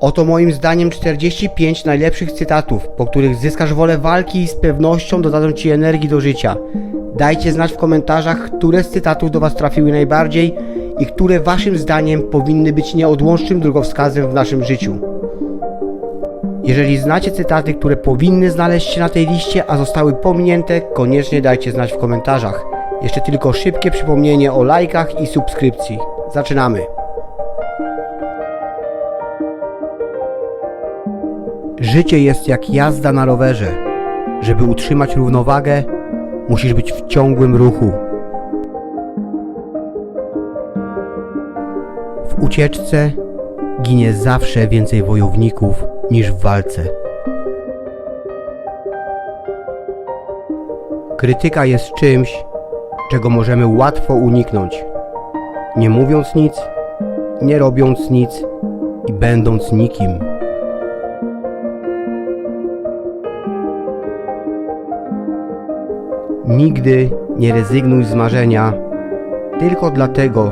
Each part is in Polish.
Oto moim zdaniem 45 najlepszych cytatów, po których zyskasz wolę walki i z pewnością dodadzą Ci energii do życia. Dajcie znać w komentarzach, które z cytatów do Was trafiły najbardziej i które Waszym zdaniem powinny być nieodłącznym drogowskazem w naszym życiu. Jeżeli znacie cytaty, które powinny znaleźć się na tej liście, a zostały pominięte, koniecznie dajcie znać w komentarzach. Jeszcze tylko szybkie przypomnienie o lajkach i subskrypcji. Zaczynamy! Życie jest jak jazda na rowerze. Żeby utrzymać równowagę, musisz być w ciągłym ruchu. W ucieczce ginie zawsze więcej wojowników niż w walce. Krytyka jest czymś, czego możemy łatwo uniknąć, nie mówiąc nic, nie robiąc nic i będąc nikim. Nigdy nie rezygnuj z marzenia tylko dlatego,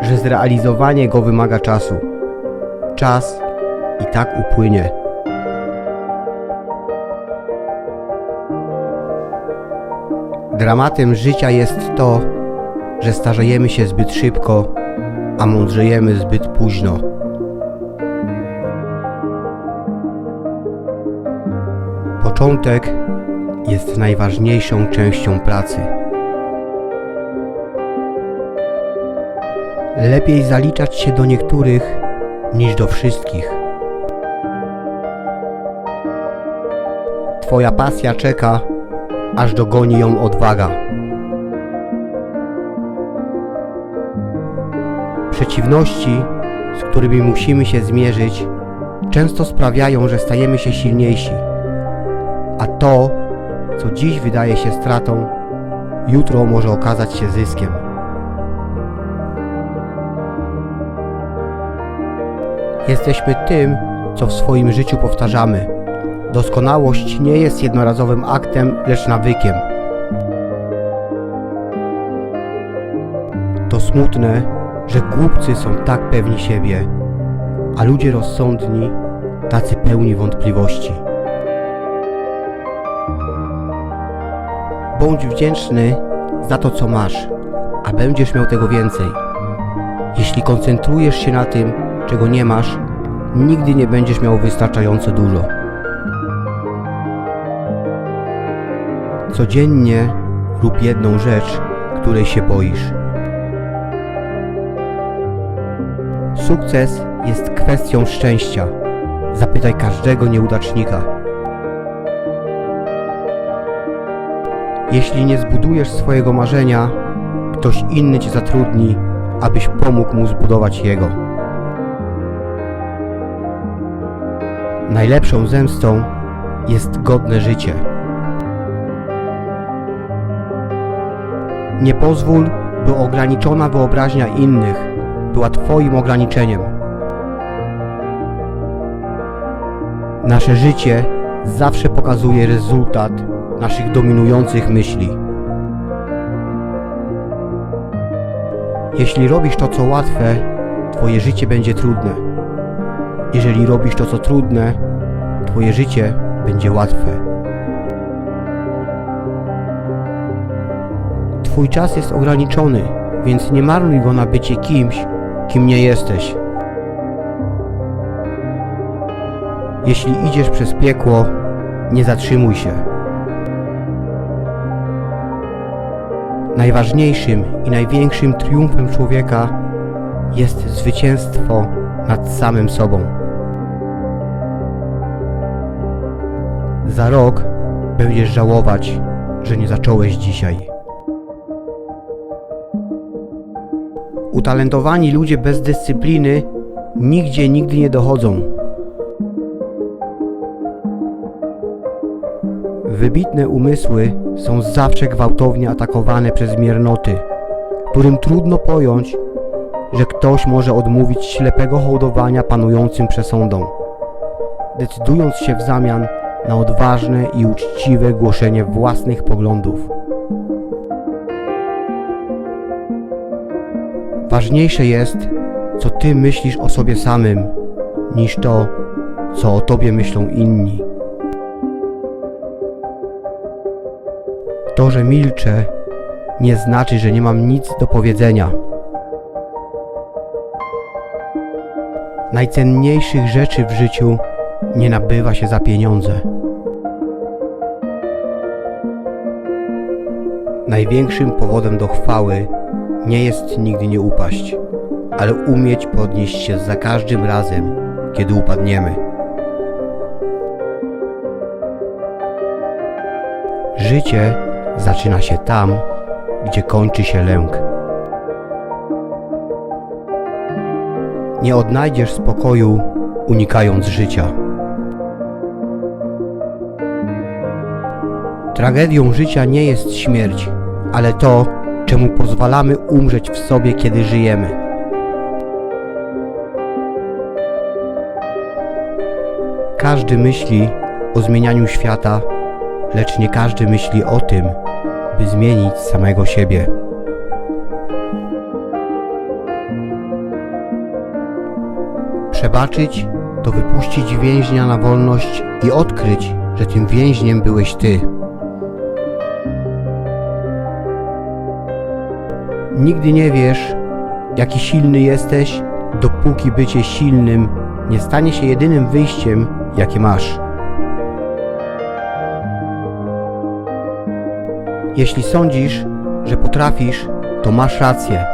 że zrealizowanie go wymaga czasu. Czas i tak upłynie. Dramatem życia jest to, że starzejemy się zbyt szybko, a mądrzejemy zbyt późno. Początek jest najważniejszą częścią pracy. Lepiej zaliczać się do niektórych niż do wszystkich. Twoja pasja czeka, aż dogoni ją odwaga. Przeciwności, z którymi musimy się zmierzyć, często sprawiają, że stajemy się silniejsi. A to, co dziś wydaje się stratą, jutro może okazać się zyskiem. Jesteśmy tym, co w swoim życiu powtarzamy. Doskonałość nie jest jednorazowym aktem, lecz nawykiem. To smutne, że głupcy są tak pewni siebie, a ludzie rozsądni tacy pełni wątpliwości. Bądź wdzięczny za to, co masz, a będziesz miał tego więcej. Jeśli koncentrujesz się na tym, czego nie masz, nigdy nie będziesz miał wystarczająco dużo. Codziennie rób jedną rzecz, której się boisz. Sukces jest kwestią szczęścia. Zapytaj każdego nieudacznika. Jeśli nie zbudujesz swojego marzenia, ktoś inny cię zatrudni, abyś pomógł mu zbudować jego. Najlepszą zemstą jest godne życie. Nie pozwól, by ograniczona wyobraźnia innych była Twoim ograniczeniem. Nasze życie zawsze pokazuje rezultat naszych dominujących myśli. Jeśli robisz to, co łatwe, Twoje życie będzie trudne. Jeżeli robisz to, co trudne, Twoje życie będzie łatwe. Twój czas jest ograniczony, więc nie marnuj go na bycie kimś, kim nie jesteś. Jeśli idziesz przez piekło, nie zatrzymuj się. Najważniejszym i największym triumfem człowieka jest zwycięstwo nad samym sobą. Za rok będziesz żałować, że nie zacząłeś dzisiaj. Utalentowani ludzie bez dyscypliny nigdzie nigdy nie dochodzą. Wybitne umysły są zawsze gwałtownie atakowane przez miernoty, którym trudno pojąć, że ktoś może odmówić ślepego hołdowania panującym przesądom, decydując się w zamian na odważne i uczciwe głoszenie własnych poglądów. Ważniejsze jest, co ty myślisz o sobie samym, niż to, co o tobie myślą inni. To, że milczę, nie znaczy, że nie mam nic do powiedzenia. Najcenniejszych rzeczy w życiu nie nabywa się za pieniądze. Największym powodem do chwały nie jest nigdy nie upaść, ale umieć podnieść się za każdym razem, kiedy upadniemy. Życie zaczyna się tam, gdzie kończy się lęk. Nie odnajdziesz spokoju, unikając życia. Tragedią życia nie jest śmierć, ale to, czemu pozwalamy umrzeć w sobie, kiedy żyjemy. Każdy myśli o zmienianiu świata, lecz nie każdy myśli o tym, by zmienić samego siebie. Przebaczyć to wypuścić więźnia na wolność i odkryć, że tym więźniem byłeś ty. Nigdy nie wiesz, jaki silny jesteś, dopóki bycie silnym nie stanie się jedynym wyjściem, jakie masz. Jeśli sądzisz, że potrafisz, to masz rację.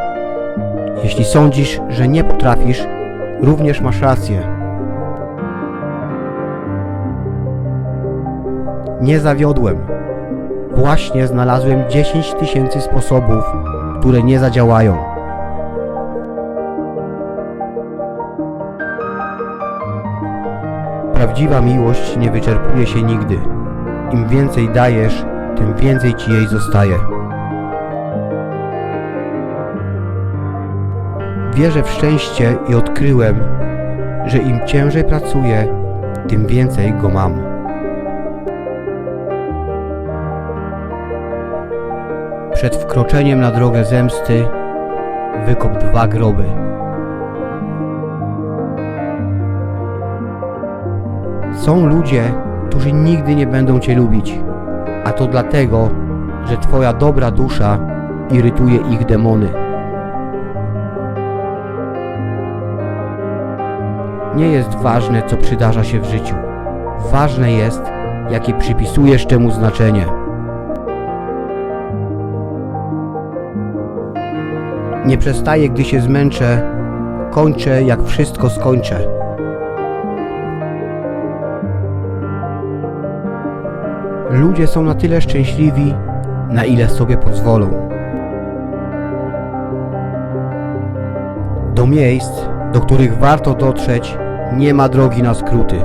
Jeśli sądzisz, że nie potrafisz, również masz rację. Nie zawiodłem. Właśnie znalazłem 10 tysięcy sposobów, które nie zadziałają. Prawdziwa miłość nie wyczerpuje się nigdy. Im więcej dajesz, tym więcej ci jej zostaje. Wierzę w szczęście i odkryłem, że im ciężej pracuję, tym więcej go mam. Przed wkroczeniem na drogę zemsty wykop dwa groby. Są ludzie, którzy nigdy nie będą Cię lubić, a to dlatego, że Twoja dobra dusza irytuje ich demony. Nie jest ważne, co przydarza się w życiu. Ważne jest, jakie przypisujesz temu znaczenie. Nie przestaję, gdy się zmęczę, kończę, jak wszystko skończę. Ludzie są na tyle szczęśliwi, na ile sobie pozwolą. Do miejsc, do których warto dotrzeć, nie ma drogi na skróty.